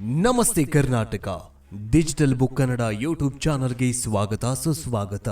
ನಮಸ್ತೆ Karnataka. Digital book Kannada YouTube ಚಾನಲ್ಗೆ ಸ್ವಾಗತ, ಸುಸ್ವಾಗತ.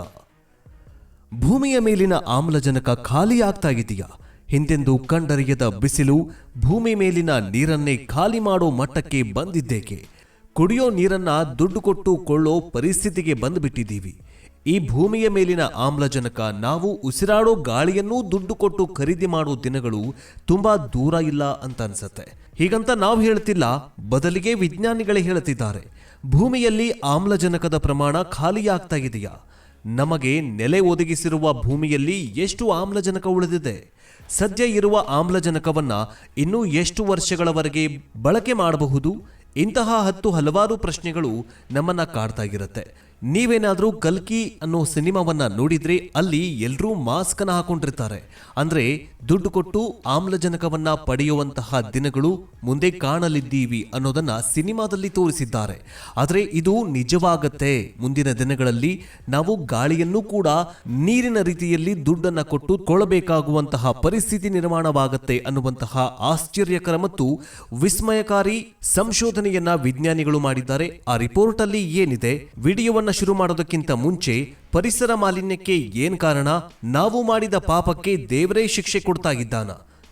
ಭೂಮಿಯ ಮೇಲಿನ ಆಮ್ಲಜನಕ ಖಾಲಿ ಆಗ್ತಾ ಇದೆಯಾ? ಹಿಂದೆಂದು ಕಂಡರಿಯದ ಬಿಸಿಲು ಭೂಮಿ ಮೇಲಿನ ನೀರನ್ನೇ ಖಾಲಿ ಮಾಡೋ ಮಟ್ಟಕ್ಕೆ ಬಂದಿದ್ದೇಕೆ? ಕುಡಿಯೋ ನೀರನ್ನ ದುಡ್ಡು ಕೊಟ್ಟು ಕೊಳ್ಳೋ ಪರಿಸ್ಥಿತಿಗೆ ಬಂದುಬಿಟ್ಟಿದ್ದೀವಿ. ಈ ಭೂಮಿಯ ಮೇಲಿನ ಆಮ್ಲಜನಕ ನಾವು ಉಸಿರಾಡೋ ಗಾಳಿಯನ್ನೂ ದುಡ್ಡು ಕೊಟ್ಟು ಖರೀದಿ ಮಾಡೋ ದಿನಗಳು ತುಂಬಾ ದೂರ ಇಲ್ಲ ಅಂತ ಅನ್ಸುತ್ತೆ. ಹೀಗಂತ ನಾವು ಹೇಳ್ತಿಲ್ಲ, ಬದಲಿಗೆ ವಿಜ್ಞಾನಿಗಳೇ ಹೇಳ್ತಿದ್ದಾರೆ, ಭೂಮಿಯಲ್ಲಿ ಆಮ್ಲಜನಕದ ಪ್ರಮಾಣ ಖಾಲಿಯಾಗ್ತಾ ಇದೆಯಾ? ನಮಗೆ ನೆಲೆ ಒದಗಿಸಿರುವ ಭೂಮಿಯಲ್ಲಿ ಎಷ್ಟು ಆಮ್ಲಜನಕ ಉಳಿದಿದೆ? ಸದ್ಯ ಇರುವ ಆಮ್ಲಜನಕವನ್ನ ಇನ್ನೂ ಎಷ್ಟು ವರ್ಷಗಳವರೆಗೆ ಬಳಕೆ ಮಾಡಬಹುದು? ಇಂತಹ ಹತ್ತು ಹಲವಾರು ಪ್ರಶ್ನೆಗಳು ನಮ್ಮನ್ನ ಕಾಡ್ತಾ ಇರುತ್ತೆ. ನೀವೇನಾದ್ರೂ ಕಲ್ಕಿ ಅನ್ನೋ ಸಿನಿಮಾವನ್ನ ನೋಡಿದ್ರೆ ಅಲ್ಲಿ ಎಲ್ಲರೂ ಮಾಸ್ಕ್ ಅನ್ನ ಹಾಕೊಂಡಿರ್ತಾರೆ. ಅಂದ್ರೆ ದುಡ್ಡು ಕೊಟ್ಟು ಆಮ್ಲಜನಕವನ್ನ ಪಡೆಯುವಂತಹ ದಿನಗಳು ಮುಂದೆ ಕಾಣಲಿದ್ದೀವಿ ಅನ್ನೋದನ್ನ ಸಿನಿಮಾದಲ್ಲಿ ತೋರಿಸಿದ್ದಾರೆ. ಆದರೆ ಇದು ನಿಜವಾಗತ್ತೆ. ಮುಂದಿನ ದಿನಗಳಲ್ಲಿ ನಾವು ಗಾಳಿಯನ್ನು ಕೂಡ ನೀರಿನ ರೀತಿಯಲ್ಲಿ ದುಡ್ಡನ್ನ ಕೊಟ್ಟು ಕೊಳ್ಳಬೇಕಾಗುವಂತಹ ಪರಿಸ್ಥಿತಿ ನಿರ್ಮಾಣವಾಗತ್ತೆ ಅನ್ನುವಂತಹ ಆಶ್ಚರ್ಯಕರ ಮತ್ತು ವಿಸ್ಮಯಕಾರಿ ಸಂಶೋಧನೆಯನ್ನ ವಿಜ್ಞಾನಿಗಳು ಮಾಡಿದ್ದಾರೆ. ಆ ರಿಪೋರ್ಟ್ ಅಲ್ಲಿ ಏನಿದೆ? ವಿಡಿಯೋವನ್ನ ಶುರು ಮಾಡೋದಕ್ಕಿಂತ ಮುಂಚೆ ಪರಿಸರ ಮಾಲಿನ್ಯಕ್ಕೆ ಏನ್ ಕಾರಣ? ನಾವು ಮಾಡಿದ ಪಾಪಕ್ಕೆ ದೇವರೇ ಶಿಕ್ಷೆ ಕೊಡ್ತಾ ಇದ್ದಾನ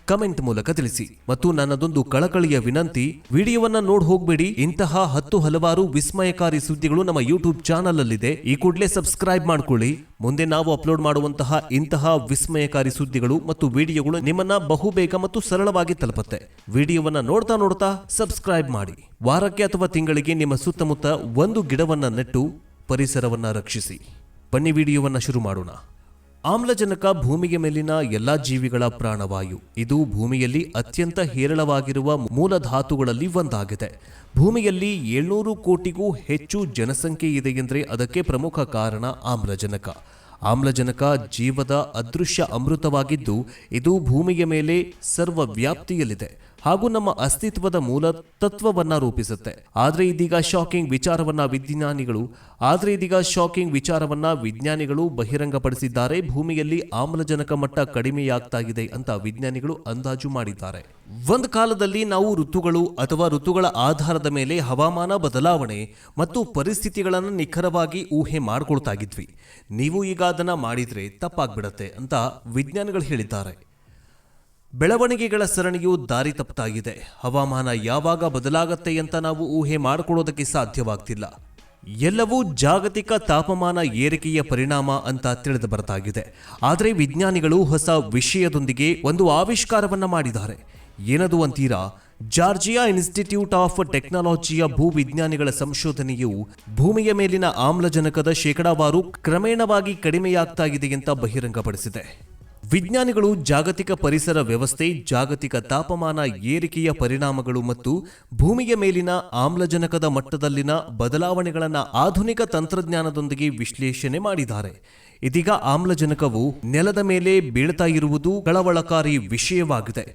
ಕಮೆಂಟ್ ಮೂಲಕ ತಿಳಿಸಿ. ಮತ್ತು ನನ್ನದೊಂದು ಕಳಕಳಿಯ ವಿನಂತಿ, ವಿಡಿಯೋವನ್ನ ನೋಡ್ ಹೋಗ್ಬೇಡಿ. ಇಂತಹ ಹತ್ತು ಹಲವಾರು ವಿಸ್ಮಯಕಾರಿ ಸುದ್ದಿಗಳು ನಮ್ಮ ಯೂಟ್ಯೂಬ್ ಚಾನಲ್ ಅಲ್ಲಿದೆ ಈ ಕೂಡಲೇ ಸಬ್ಸ್ಕ್ರೈಬ್ ಮಾಡ್ಕೊಳ್ಳಿ. ಮುಂದೆ ನಾವು ಅಪ್ಲೋಡ್ ಮಾಡುವಂತಹ ಇಂತಹ ವಿಸ್ಮಯಕಾರಿ ಸುದ್ದಿಗಳು ಮತ್ತು ವಿಡಿಯೋಗಳು ನಿಮ್ಮನ್ನ ಬಹುಬೇಗ ಮತ್ತು ಸರಳವಾಗಿ ತಲುಪುತ್ತೆ. ವಿಡಿಯೋವನ್ನ ನೋಡ್ತಾ ನೋಡ್ತಾ ಸಬ್ಸ್ಕ್ರೈಬ್ ಮಾಡಿ. ವಾರಕ್ಕೆ ಅಥವಾ ತಿಂಗಳಿಗೆ ನಿಮ್ಮ ಸುತ್ತಮುತ್ತ ಒಂದು ಗಿಡವನ್ನ ನೆಟ್ಟು ಪರಿಸರವನ್ನ ರಕ್ಷಿಸಿ. ಬನ್ನಿ ವಿಡಿಯೋವನ್ನು ಶುರು ಮಾಡೋಣ. ಆಮ್ಲಜನಕ ಭೂಮಿಗೆ ಮೇಲಿನ ಎಲ್ಲಾ ಜೀವಿಗಳ ಪ್ರಾಣವಾಯು. ಇದು ಭೂಮಿಯಲ್ಲಿ ಅತ್ಯಂತ ಹೇರಳವಾಗಿರುವ ಮೂಲ ಧಾತುಗಳಲ್ಲಿ ಒಂದಾಗಿದೆ. ಭೂಮಿಯಲ್ಲಿ ಏಳ್ನೂರು ಕೋಟಿಗೂ ಹೆಚ್ಚು ಜನಸಂಖ್ಯೆ ಇದೆ ಎಂದರೆ ಅದಕ್ಕೆ ಪ್ರಮುಖ ಕಾರಣ ಆಮ್ಲಜನಕ. ಆಮ್ಲಜನಕ ಜೀವದ ಅದೃಶ್ಯ ಅಮೃತವಾಗಿದ್ದು, ಇದು ಭೂಮಿಯ ಮೇಲೆ ಸರ್ವವ್ಯಾಪ್ತಿಯಲ್ಲಿದೆ. ಹಾಗೂ ನಮ್ಮ ಅಸ್ತಿತ್ವದ ಮೂಲ ತತ್ವವನ್ನ ರೂಪಿಸುತ್ತೆ. ಆದ್ರೆ ಇದೀಗ ಶಾಕಿಂಗ್ ವಿಚಾರವನ್ನ ವಿಜ್ಞಾನಿಗಳು, ಆದ್ರೆ ಇದೀಗ ಶಾಕಿಂಗ್ ವಿಚಾರವನ್ನ ವಿಜ್ಞಾನಿಗಳು ಬಹಿರಂಗಪಡಿಸಿದ್ದಾರೆ. ಭೂಮಿಯಲ್ಲಿ ಆಮ್ಲಜನಕ ಮಟ್ಟ ಕಡಿಮೆಯಾಗ್ತಾ ಇದೆ ಅಂತ ವಿಜ್ಞಾನಿಗಳು ಅಂದಾಜು ಮಾಡಿದ್ದಾರೆ. ಒಂದು ಕಾಲದಲ್ಲಿ ನಾವು ಋತುಗಳು ಅಥವಾ ಋತುಗಳ ಆಧಾರದ ಮೇಲೆ ಹವಾಮಾನ ಬದಲಾವಣೆ ಮತ್ತು ಪರಿಸ್ಥಿತಿಗಳನ್ನು ನಿಖರವಾಗಿ ಊಹೆ ಮಾಡ್ಕೊಳ್ತಾ ಇದ್ವಿ ನೀವು ಈಗ ಅದನ್ನ ಮಾಡಿದ್ರೆ ತಪ್ಪಾಗ್ಬಿಡತ್ತೆ ಅಂತ ವಿಜ್ಞಾನಿಗಳು ಹೇಳಿದ್ದಾರೆ. ಬೆಳವಣಿಗೆಗಳ ಸರಣಿಯು ದಾರಿ ತಪ್ಪಾಗಿದೆ ಹವಾಮಾನ ಯಾವಾಗ ಬದಲಾಗತ್ತೆ ಅಂತ ನಾವು ಊಹೆ ಮಾಡಿಕೊಳ್ಳೋದಕ್ಕೆ ಸಾಧ್ಯವಾಗ್ತಿಲ್ಲ. ಎಲ್ಲವೂ ಜಾಗತಿಕ ತಾಪಮಾನ ಏರಿಕೆಯ ಪರಿಣಾಮ ಅಂತ ತಿಳಿದು ಬರ್ತಾಗಿದೆ. ಆದರೆ ವಿಜ್ಞಾನಿಗಳು ಹೊಸ ವಿಷಯದೊಂದಿಗೆ ಒಂದು ಆವಿಷ್ಕಾರವನ್ನು ಮಾಡಿದ್ದಾರೆ. ಏನದು ಅಂತೀರಾ? ಜಾರ್ಜಿಯಾ ಇನ್ಸ್ಟಿಟ್ಯೂಟ್ ಆಫ್ ಟೆಕ್ನಾಲಜಿಯ ಭೂವಿಜ್ಞಾನಿಗಳ ಸಂಶೋಧನೆಯು ಭೂಮಿಯ ಮೇಲಿನ ಆಮ್ಲಜನಕದ ಶೇಕಡಾವಾರು ಕ್ರಮೇಣವಾಗಿ ಕಡಿಮೆಯಾಗ್ತಾ ಇದೆ ಅಂತ ಬಹಿರಂಗಪಡಿಸಿದೆ. ವಿಜ್ಞಾನಿಗಳು ಜಾಗತಿಕ ಪರಿಸರ ವ್ಯವಸ್ಥೆ, ಜಾಗತಿಕ ತಾಪಮಾನ, ಏರಿಕೆಯ ಪರಿಣಾಮಗಳು ಮತ್ತು ಭೂಮಿಯ ಮೇಲಿನ ಆಮ್ಲಜನಕದ ಮಟ್ಟದಲ್ಲಿನ ಬದಲಾವಣೆಗಳನ್ನು ಆಧುನಿಕ ತಂತ್ರಜ್ಞಾನದೊಂದಿಗೆ ವಿಶ್ಲೇಷಣೆ ಮಾಡಿದ್ದಾರೆ. ಇದೀಗ ಆಮ್ಲಜನಕವು ನೆಲದ ಮೇಲೆ ಬೀಳ್ತಾ ಇರುವುದು ಕಳವಳಕಾರಿ ವಿಷಯವಾಗಿದೆ.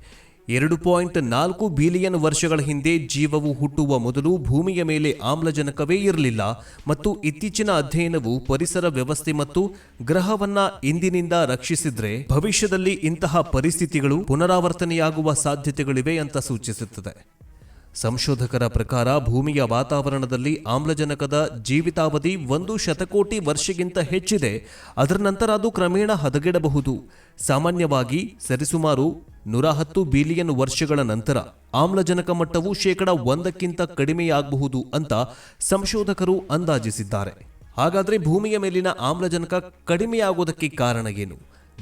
ಎರಡು ಪಾಯಿಂಟ್ ನಾಲ್ಕು ಬಿಲಿಯನ್ ವರ್ಷಗಳ ಹಿಂದೆ ಜೀವವು ಹುಟ್ಟುವ ಮೊದಲು ಭೂಮಿಯ ಮೇಲೆ ಆಮ್ಲಜನಕವೇ ಇರಲಿಲ್ಲ ಮತ್ತು ಇತ್ತೀಚಿನ ಅಧ್ಯಯನವು ಪರಿಸರ ವ್ಯವಸ್ಥೆ ಮತ್ತು ಗ್ರಹವನ್ನ ಇಂದಿನಿಂದ ರಕ್ಷಿಸಿದ್ರೆ ಭವಿಷ್ಯದಲ್ಲಿ ಇಂತಹ ಪರಿಸ್ಥಿತಿಗಳು ಪುನರಾವರ್ತನೆಯಾಗುವ ಸಾಧ್ಯತೆಗಳಿವೆ ಅಂತ ಸೂಚಿಸುತ್ತದೆ. ಸಂಶೋಧಕರ ಪ್ರಕಾರ ಭೂಮಿಯ ವಾತಾವರಣದಲ್ಲಿ ಆಮ್ಲಜನಕದ ಜೀವಿತಾವಧಿ ಒಂದು ಶತಕೋಟಿ ವರ್ಷಗಿಂತ ಹೆಚ್ಚಿದೆ. ಅದರ ನಂತರ ಅದು ಕ್ರಮೇಣ ಹದಗೆಡಬಹುದು. ಸಾಮಾನ್ಯವಾಗಿ ಸರಿಸುಮಾರು ನೂರ ಹತ್ತು ಬಿಲಿಯನ್ ವರ್ಷಗಳ ನಂತರ ಆಮ್ಲಜನಕ ಮಟ್ಟವು ಶೇಕಡ ಒಂದಕ್ಕಿಂತ ಕಡಿಮೆಯಾಗಬಹುದು ಅಂತ ಸಂಶೋಧಕರು ಅಂದಾಜಿಸಿದ್ದಾರೆ. ಹಾಗಾದರೆ ಭೂಮಿಯ ಮೇಲಿನ ಆಮ್ಲಜನಕ ಕಡಿಮೆಯಾಗೋದಕ್ಕೆ ಕಾರಣ ಏನು?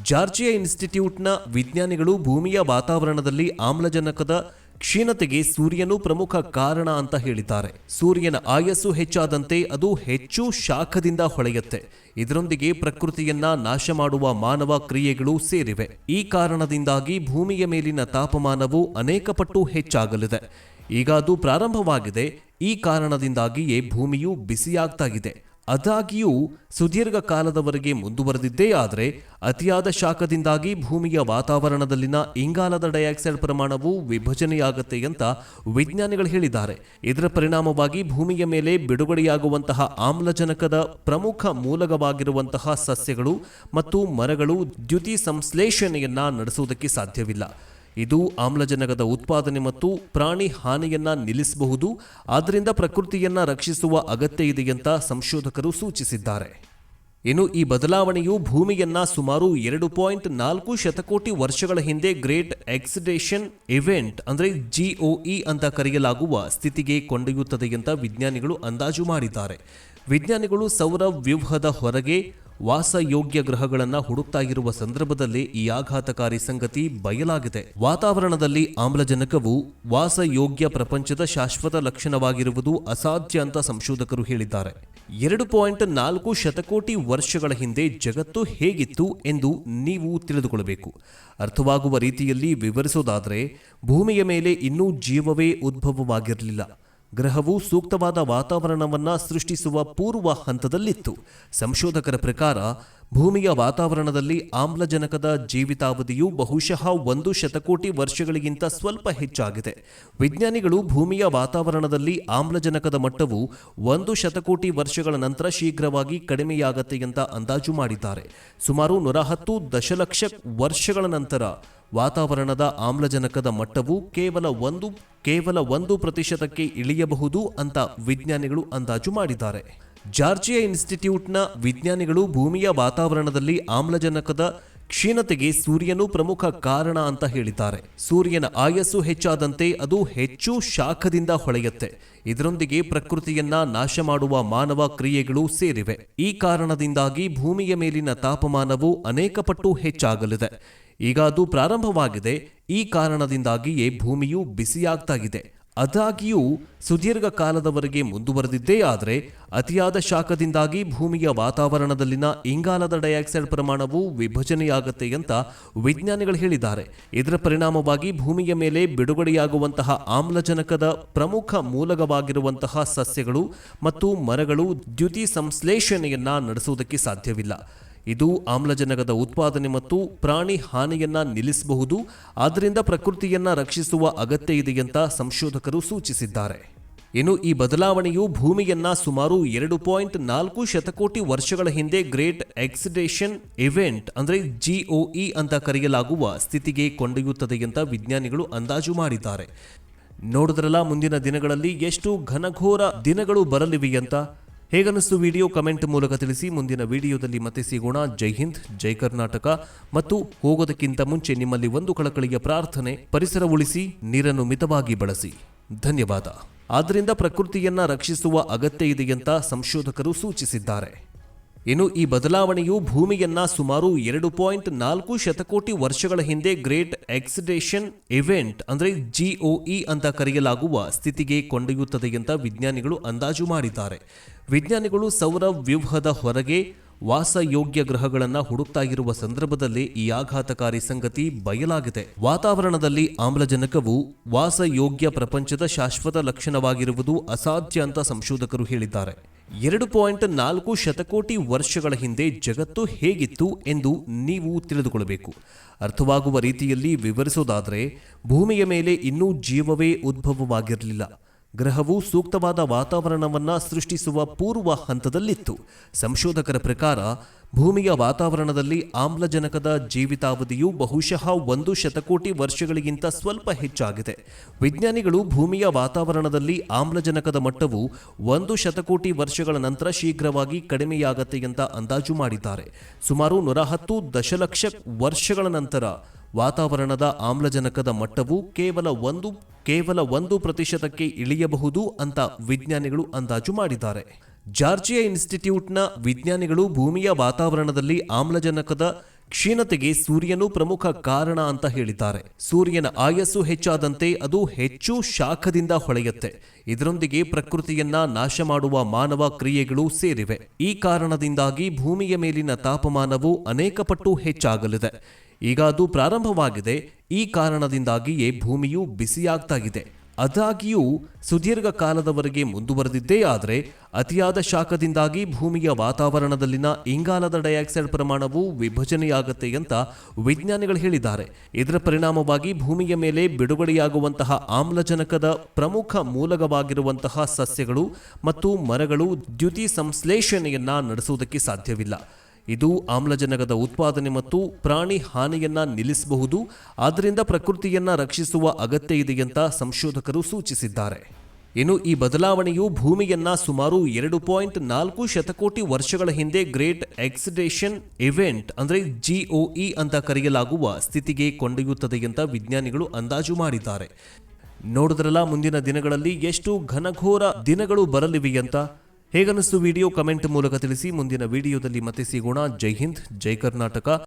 ಜಾರ್ಜಿಯಾ ಇನ್ಸ್ಟಿಟ್ಯೂಟ್ನ ವಿಜ್ಞಾನಿಗಳು ಭೂಮಿಯ ವಾತಾವರಣದಲ್ಲಿ ಆಮ್ಲಜನಕದ ಕ್ಷೀಣತೆಗೆ ಸೂರ್ಯನು ಪ್ರಮುಖ ಕಾರಣ ಅಂತ ಹೇಳಿದ್ದಾರೆ. ಸೂರ್ಯನ ಆಯಸ್ಸು ಹೆಚ್ಚಾದಂತೆ ಅದು ಹೆಚ್ಚು ಶಾಖದಿಂದ ಹೊಳೆಯುತ್ತೆ. ಇದರೊಂದಿಗೆ ಪ್ರಕೃತಿಯನ್ನ ನಾಶ ಮಾಡುವ ಮಾನವ ಕ್ರಿಯೆಗಳು ಸೇರಿವೆ. ಈ ಕಾರಣದಿಂದಾಗಿ ಭೂಮಿಯ ಮೇಲಿನ ತಾಪಮಾನವು ಅನೇಕ ಪಟ್ಟು ಹೆಚ್ಚಾಗಲಿದೆ. ಈಗ ಅದು ಪ್ರಾರಂಭವಾಗಿದೆ. ಈ ಕಾರಣದಿಂದಾಗಿಯೇ ಭೂಮಿಯು ಬಿಸಿಯಾಗ್ತಾ ಇದೆ. ಆದಾಗ್ಯೂ ಸುದೀರ್ಘ ಕಾಲದವರೆಗೆ ಮುಂದುವರೆದಿದ್ದೇ ಆದರೆ, ಅತಿಯಾದ ಶಾಖದಿಂದಾಗಿ ಭೂಮಿಯ ವಾತಾವರಣದಲ್ಲಿನ ಇಂಗಾಲದ ಡೈಆಕ್ಸೈಡ್ ಪ್ರಮಾಣವು ವಿಭಜನೆಯಾಗುತ್ತೆ ಅಂತ ವಿಜ್ಞಾನಿಗಳು ಹೇಳಿದ್ದಾರೆ. ಇದರ ಪರಿಣಾಮವಾಗಿ ಭೂಮಿಯ ಮೇಲೆ ಬಿಡುಗಡೆಯಾಗುವಂತಹ ಆಮ್ಲಜನಕದ ಪ್ರಮುಖ ಮೂಲಕವಾಗಿರುವಂತಹ ಸಸ್ಯಗಳು ಮತ್ತು ಮರಗಳು ದ್ಯುತಿ ಸಂಶ್ಲೇಷಣೆಯನ್ನ ನಡೆಸುವುದಕ್ಕೆ ಸಾಧ್ಯವಿಲ್ಲ. ಇದು ಆಮ್ಲಜನಕದ ಉತ್ಪಾದನೆ ಮತ್ತು ಪ್ರಾಣಿ ಹಾನಿಯನ್ನ ನಿಲ್ಲಿಸಬಹುದು ಆದ್ದರಿಂದ ಪ್ರಕೃತಿಯನ್ನ ರಕ್ಷಿಸುವ ಅಗತ್ಯ ಇದೆ ಅಂತ ಸಂಶೋಧಕರು ಸೂಚಿಸಿದ್ದಾರೆ. ಇನ್ನು ಈ ಬದಲಾವಣೆಯು ಭೂಮಿಯನ್ನ ಸುಮಾರು ಎರಡು ಪಾಯಿಂಟ್ ನಾಲ್ಕು ಶತಕೋಟಿ ವರ್ಷಗಳ ಹಿಂದೆ ಗ್ರೇಟ್ ಎಕ್ಸಿಡೇಷನ್ ಇವೆಂಟ್ ಅಂದರೆ ಜಿಒಇ ಅಂತ ಕರೆಯಲಾಗುವ ಸ್ಥಿತಿಗೆ ಕೊಂಡೊಯ್ಯುತ್ತದೆ ಅಂತ ವಿಜ್ಞಾನಿಗಳು ಅಂದಾಜು ಮಾಡಿದ್ದಾರೆ. ವಿಜ್ಞಾನಿಗಳು ಸೌರ ವ್ಯೂಹದ ಹೊರಗೆ ವಾಸಯೋಗ್ಯ ಗ್ರಹಗಳನ್ನು ಹುಡುಕ್ತಾ ಇರುವ ಸಂದರ್ಭದಲ್ಲಿ ಈ ಆಘಾತಕಾರಿ ಸಂಗತಿ ಬಯಲಾಗಿದೆ. ವಾತಾವರಣದಲ್ಲಿ ಆಮ್ಲಜನಕವು ವಾಸಯೋಗ್ಯ ಪ್ರಪಂಚದ ಶಾಶ್ವತ ಲಕ್ಷಣವಾಗಿರುವುದು ಅಸಾಧ್ಯ ಅಂತ ಸಂಶೋಧಕರು ಹೇಳಿದ್ದಾರೆ. ಎರಡು ಪಾಯಿಂಟ್ ನಾಲ್ಕು ಶತಕೋಟಿ ವರ್ಷಗಳ ಹಿಂದೆ ಜಗತ್ತು ಹೇಗಿತ್ತು ಎಂದು ನೀವು ತಿಳಿದುಕೊಳ್ಳಬೇಕು. ಅರ್ಥವಾಗುವ ರೀತಿಯಲ್ಲಿ ವಿವರಿಸೋದಾದರೆ ಭೂಮಿಯ ಮೇಲೆ ಇನ್ನೂ ಜೀವವೇ ಉದ್ಭವವಾಗಿರಲಿಲ್ಲ. ಗ್ರಹವು ಸೂಕ್ತವಾದ ವಾತಾವರಣವನ್ನು ಸೃಷ್ಟಿಸುವ ಪೂರ್ವ ಹಂತದಲ್ಲಿತ್ತು. ಸಂಶೋಧಕರ ಪ್ರಕಾರ, ಭೂಮಿಯ ವಾತಾವರಣದಲ್ಲಿ ಆಮ್ಲಜನಕದ ಜೀವಿತಾವಧಿಯು ಬಹುಶಃ ಒಂದು ಶತಕೋಟಿ ವರ್ಷಗಳಿಗಿಂತ ಸ್ವಲ್ಪ ಹೆಚ್ಚಾಗಿದೆ. ವಿಜ್ಞಾನಿಗಳು ಭೂಮಿಯ ವಾತಾವರಣದಲ್ಲಿ ಆಮ್ಲಜನಕದ ಮಟ್ಟವು ಒಂದು ಶತಕೋಟಿ ವರ್ಷಗಳ ನಂತರ ಶೀಘ್ರವಾಗಿ ಕಡಿಮೆಯಾಗತ್ತೆ ಅಂತ ಅಂದಾಜು ಮಾಡಿದ್ದಾರೆ. ಸುಮಾರು ನೂರ ಹತ್ತು ದಶಲಕ್ಷ ವರ್ಷಗಳ ನಂತರ ವಾತಾವರಣದ ಆಮ್ಲಜನಕದ ಮಟ್ಟವು ಕೇವಲ ಒಂದು ಕೇವಲ ಒಂದು ಪ್ರತಿಶತಕ್ಕೆ ಇಳಿಯಬಹುದು ಅಂತ ವಿಜ್ಞಾನಿಗಳು ಅಂದಾಜು ಮಾಡಿದ್ದಾರೆ. ಜಾರ್ಜಿಯಾ ಇನ್ಸ್ಟಿಟ್ಯೂಟ್ನ ವಿಜ್ಞಾನಿಗಳು ಭೂಮಿಯ ವಾತಾವರಣದಲ್ಲಿ ಆಮ್ಲಜನಕದ ಕ್ಷೀಣತೆಗೆ ಸೂರ್ಯನು ಪ್ರಮುಖ ಕಾರಣ ಅಂತ ಹೇಳಿದ್ದಾರೆ. ಸೂರ್ಯನ ಆಯಸ್ಸು ಹೆಚ್ಚಾದಂತೆ ಅದು ಹೆಚ್ಚು ಶಾಖದಿಂದ ಹೊಳೆಯುತ್ತೆ. ಇದರೊಂದಿಗೆ ಪ್ರಕೃತಿಯನ್ನ ನಾಶ ಮಾಡುವ ಮಾನವ ಕ್ರಿಯೆಗಳು ಸೇರಿವೆ. ಈ ಕಾರಣದಿಂದಾಗಿ ಭೂಮಿಯ ಮೇಲಿನ ತಾಪಮಾನವು ಅನೇಕ ಪಟ್ಟು ಹೆಚ್ಚಾಗಲಿದೆ. ಈಗ ಅದು ಪ್ರಾರಂಭವಾಗಿದೆ. ಈ ಕಾರಣದಿಂದಾಗಿಯೇ ಭೂಮಿಯು ಬಿಸಿಯಾಗ್ತಾ ಇದೆ ಅದಾಗಿಯೂ ಸುದೀರ್ಘ ಕಾಲದವರೆಗೆ ಮುಂದುವರೆದಿದ್ದೇ ಆದರೆ ಅತಿಯಾದ ಶಾಖದಿಂದಾಗಿ ಭೂಮಿಯ ವಾತಾವರಣದಲ್ಲಿನ ಇಂಗಾಲದ ಡೈಆಕ್ಸೈಡ್ ಪ್ರಮಾಣವು ವಿಭಜನೆಯಾಗತ್ತೆ ಅಂತ ವಿಜ್ಞಾನಿಗಳು ಹೇಳಿದ್ದಾರೆ. ಇದರ ಪರಿಣಾಮವಾಗಿ ಭೂಮಿಯ ಮೇಲೆ ಬಿಡುಗಡೆಯಾಗುವಂತಹ ಆಮ್ಲಜನಕದ ಪ್ರಮುಖ ಮೂಲಕವಾಗಿರುವಂತಹ ಸಸ್ಯಗಳು ಮತ್ತು ಮರಗಳು ದ್ಯುತಿ ಸಂಶ್ಲೇಷಣೆಯನ್ನ ನಡೆಸುವುದಕ್ಕೆ ಸಾಧ್ಯವಿಲ್ಲ. ಇದು ಆಮ್ಲಜನಕದ ಉತ್ಪಾದನೆ ಮತ್ತು ಪ್ರಾಣಿ ಹಾನಿಯನ್ನ ನಿಲ್ಲಿಸಬಹುದು ಆದ್ದರಿಂದ ಪ್ರಕೃತಿಯನ್ನ ರಕ್ಷಿಸುವ ಅಗತ್ಯ ಇದೆ ಅಂತ ಸಂಶೋಧಕರು ಸೂಚಿಸಿದ್ದಾರೆ. ಇನ್ನು ಈ ಬದಲಾವಣೆಯು ಭೂಮಿಯನ್ನ ಸುಮಾರು ಎರಡು ಪಾಯಿಂಟ್ ನಾಲ್ಕು ಶತಕೋಟಿ ವರ್ಷಗಳ ಹಿಂದೆ ಗ್ರೇಟ್ ಎಕ್ಸಿಡೇಷನ್ ಇವೆಂಟ್ ಅಂದರೆ ಜಿಒಇ ಅಂತ ಕರೆಯಲಾಗುವ ಸ್ಥಿತಿಗೆ ಕೊಂಡೊಯ್ಯುತ್ತದೆ ಅಂತ ವಿಜ್ಞಾನಿಗಳು ಅಂದಾಜು ಮಾಡಿದ್ದಾರೆ. ನೋಡಿದ್ರಲ್ಲ ಮುಂದಿನ ದಿನಗಳಲ್ಲಿ ಎಷ್ಟು ಘನಘೋರ ದಿನಗಳು ಬರಲಿವೆ ಅಂತ? ಹೇಗನ್ನಿಸ್ತು ವಿಡಿಯೋ ಕಮೆಂಟ್ ಮೂಲಕ ತಿಳಿಸಿ. ಮುಂದಿನ ವಿಡಿಯೋದಲ್ಲಿ ಮತ್ತೆ ಸಿಗೋಣ. ಜೈ ಹಿಂದ್, ಜೈ ಕರ್ನಾಟಕ. ಮತ್ತು ಹೋಗೋದಕ್ಕಿಂತ ಮುಂಚೆ ನಿಮ್ಮಲ್ಲಿ ಒಂದು ಕಳಕಳಿಯ ಪ್ರಾರ್ಥನೆ, ಪರಿಸರ ಉಳಿಸಿ, ನೀರನ್ನು ಮಿತವಾಗಿ ಬಳಸಿ. ಧನ್ಯವಾದ. ಆದ್ದರಿಂದ ಪ್ರಕೃತಿಯನ್ನ ರಕ್ಷಿಸುವ ಅಗತ್ಯ ಇದೆಯಂತ ಸಂಶೋಧಕರು ಸೂಚಿಸಿದ್ದಾರೆ. ಇನ್ನು ಈ ಬದಲಾವಣೆಯು ಭೂಮಿಯನ್ನ ಸುಮಾರು ಎರಡು ಪಾಯಿಂಟ್ ನಾಲ್ಕು ಶತಕೋಟಿ ವರ್ಷಗಳ ಹಿಂದೆ ಗ್ರೇಟ್ ಎಕ್ಸಿಡೇಷನ್ ಇವೆಂಟ್, ಅಂದರೆ ಜಿಒಇ ಅಂತ ಕರೆಯಲಾಗುವ ಸ್ಥಿತಿಗೆ ಕೊಂಡೊಯ್ಯುತ್ತದೆ ಅಂತ ವಿಜ್ಞಾನಿಗಳು ಅಂದಾಜು ಮಾಡಿದ್ದಾರೆ. ವಿಜ್ಞಾನಿಗಳು ಸೌರ ವ್ಯೂಹದ ಹೊರಗೆ ವಾಸಯೋಗ್ಯ ಗ್ರಹಗಳನ್ನು ಹುಡುಕ್ತಾ ಇರುವ ಸಂದರ್ಭದಲ್ಲಿ ಈ ಆಘಾತಕಾರಿ ಸಂಗತಿ ಬಯಲಾಗಿದೆ. ವಾತಾವರಣದಲ್ಲಿ ಆಮ್ಲಜನಕವು ವಾಸಯೋಗ್ಯ ಪ್ರಪಂಚದ ಶಾಶ್ವತ ಲಕ್ಷಣವಾಗಿರುವುದು ಅಸಾಧ್ಯ ಅಂತ ಸಂಶೋಧಕರು ಹೇಳಿದ್ದಾರೆ. ಎರಡು ಪಾಯಿಂಟ್ ನಾಲ್ಕು ಶತಕೋಟಿ ವರ್ಷಗಳ ಹಿಂದೆ ಜಗತ್ತು ಹೇಗಿತ್ತು ಎಂದು ನೀವು ತಿಳಿದುಕೊಳ್ಳಬೇಕು. ಅರ್ಥವಾಗುವ ರೀತಿಯಲ್ಲಿ ವಿವರಿಸೋದಾದರೆ ಭೂಮಿಯ ಮೇಲೆ ಇನ್ನೂ ಜೀವವೇ ಉದ್ಭವವಾಗಿರಲಿಲ್ಲ. ಗ್ರಹವು ಸೂಕ್ತವಾದ ವಾತಾವರಣವನ್ನು ಸೃಷ್ಟಿಸುವ ಪೂರ್ವ ಹಂತದಲ್ಲಿತ್ತು. ಸಂಶೋಧಕರ ಪ್ರಕಾರ, ಭೂಮಿಯ ವಾತಾವರಣದಲ್ಲಿ ಆಮ್ಲಜನಕದ ಜೀವಿತಾವಧಿಯು ಬಹುಶಃ ಒಂದು ಶತಕೋಟಿ ವರ್ಷಗಳಿಗಿಂತ ಸ್ವಲ್ಪ ಹೆಚ್ಚಾಗಿದೆ. ವಿಜ್ಞಾನಿಗಳು ಭೂಮಿಯ ವಾತಾವರಣದಲ್ಲಿ ಆಮ್ಲಜನಕದ ಮಟ್ಟವು ಒಂದು ಶತಕೋಟಿ ವರ್ಷಗಳ ನಂತರ ಶೀಘ್ರವಾಗಿ ಕಡಿಮೆಯಾಗತ್ತೆ ಅಂತ ಅಂದಾಜು ಮಾಡಿದ್ದಾರೆ. ಸುಮಾರು ನೂರ ಹತ್ತು ದಶಲಕ್ಷ ವರ್ಷಗಳ ನಂತರ ವಾತಾವರಣದ ಆಮ್ಲಜನಕದ ಮಟ್ಟವು ಕೇವಲ ಒಂದು ಕೇವಲ ಒಂದು ಪ್ರತಿಶತಕ್ಕೆ ಇಳಿಯಬಹುದು ಅಂತ ವಿಜ್ಞಾನಿಗಳು ಅಂದಾಜು ಮಾಡಿದ್ದಾರೆ. ಜಾರ್ಜಿಯಾ ಇನ್ಸ್ಟಿಟ್ಯೂಟ್ನ ವಿಜ್ಞಾನಿಗಳು ಭೂಮಿಯ ವಾತಾವರಣದಲ್ಲಿ ಆಮ್ಲಜನಕದ ಕ್ಷೀಣತೆಗೆ ಸೂರ್ಯನು ಪ್ರಮುಖ ಕಾರಣ ಅಂತ ಹೇಳಿದ್ದಾರೆ. ಸೂರ್ಯನ ಆಯಸ್ಸು ಹೆಚ್ಚಾದಂತೆ ಅದು ಹೆಚ್ಚು ಶಾಖದಿಂದ ಹೊಳೆಯುತ್ತೆ. ಇದರೊಂದಿಗೆ ಪ್ರಕೃತಿಯನ್ನ ನಾಶ ಮಾಡುವ ಮಾನವ ಕ್ರಿಯೆಗಳು ಸೇರಿವೆ. ಈ ಕಾರಣದಿಂದಾಗಿ ಭೂಮಿಯ ಮೇಲಿನ ತಾಪಮಾನವು ಅನೇಕ ಪಟ್ಟು ಹೆಚ್ಚಾಗಲಿದೆ. ಈಗ ಅದು ಪ್ರಾರಂಭವಾಗಿದೆ. ಈ ಕಾರಣದಿಂದಾಗಿಯೇ ಭೂಮಿಯು ಬಿಸಿಯಾಗ್ತಾ ಇದೆ ಅದಾಗಿಯೂ ಸುದೀರ್ಘ ಕಾಲದವರೆಗೆ ಮುಂದುವರೆದಿದ್ದೇ ಆದರೆ, ಅತಿಯಾದ ಶಾಖದಿಂದಾಗಿ ಭೂಮಿಯ ವಾತಾವರಣದಲ್ಲಿನ ಇಂಗಾಲದ ಡೈಆಕ್ಸೈಡ್ ಪ್ರಮಾಣವು ವಿಭಜನೆಯಾಗುತ್ತೆ ಅಂತ ವಿಜ್ಞಾನಿಗಳು ಹೇಳಿದ್ದಾರೆ. ಇದರ ಪರಿಣಾಮವಾಗಿ ಭೂಮಿಯ ಮೇಲೆ ಬಿಡುಗಡೆಯಾಗುವಂತಹ ಆಮ್ಲಜನಕದ ಪ್ರಮುಖ ಮೂಲಕವಾಗಿರುವಂತಹ ಸಸ್ಯಗಳು ಮತ್ತು ಮರಗಳು ದ್ಯುತಿ ಸಂಶ್ಲೇಷಣೆಯನ್ನ ನಡೆಸುವುದಕ್ಕೆ ಸಾಧ್ಯವಿಲ್ಲ. ಇದು ಆಮ್ಲಜನಕದ ಉತ್ಪಾದನೆ ಮತ್ತು ಪ್ರಾಣಿ ಹಾನಿಯನ್ನ ನಿಲ್ಲಿಸಬಹುದು ಆದ್ದರಿಂದ ಪ್ರಕೃತಿಯನ್ನ ರಕ್ಷಿಸುವ ಅಗತ್ಯ ಇದೆ ಅಂತ ಸಂಶೋಧಕರು ಸೂಚಿಸಿದ್ದಾರೆ. ಇನ್ನು ಈ ಬದಲಾವಣೆಯು ಭೂಮಿಯನ್ನ ಸುಮಾರು ಎರಡು ಪಾಯಿಂಟ್ ನಾಲ್ಕು ಶತಕೋಟಿ ವರ್ಷಗಳ ಹಿಂದೆ ಗ್ರೇಟ್ ಎಕ್ಸಿಡೇಷನ್ ಇವೆಂಟ್ ಅಂದರೆ ಜಿಒಇ ಅಂತ ಕರೆಯಲಾಗುವ ಸ್ಥಿತಿಗೆ ಕೊಂಡೊಯ್ಯುತ್ತದೆ ಅಂತ ವಿಜ್ಞಾನಿಗಳು ಅಂದಾಜು ಮಾಡಿದ್ದಾರೆ. ನೋಡಿದ್ರಲ್ಲ ಮುಂದಿನ ದಿನಗಳಲ್ಲಿ ಎಷ್ಟು ಘನಘೋರ ದಿನಗಳು ಬರಲಿವೆ ಅಂತ? ಹೇಗನ್ನಿಸ್ತು ವಿಡಿಯೋ ಕಮೆಂಟ್ ಮೂಲಕ ತಿಳಿಸಿ ಮುಂದಿನ ವಿಡಿಯೋದಲ್ಲಿ ಮತ್ತೆ ಸಿಗೋಣ. ಜೈ ಹಿಂದ್ ಜೈ ಕರ್ನಾಟಕ.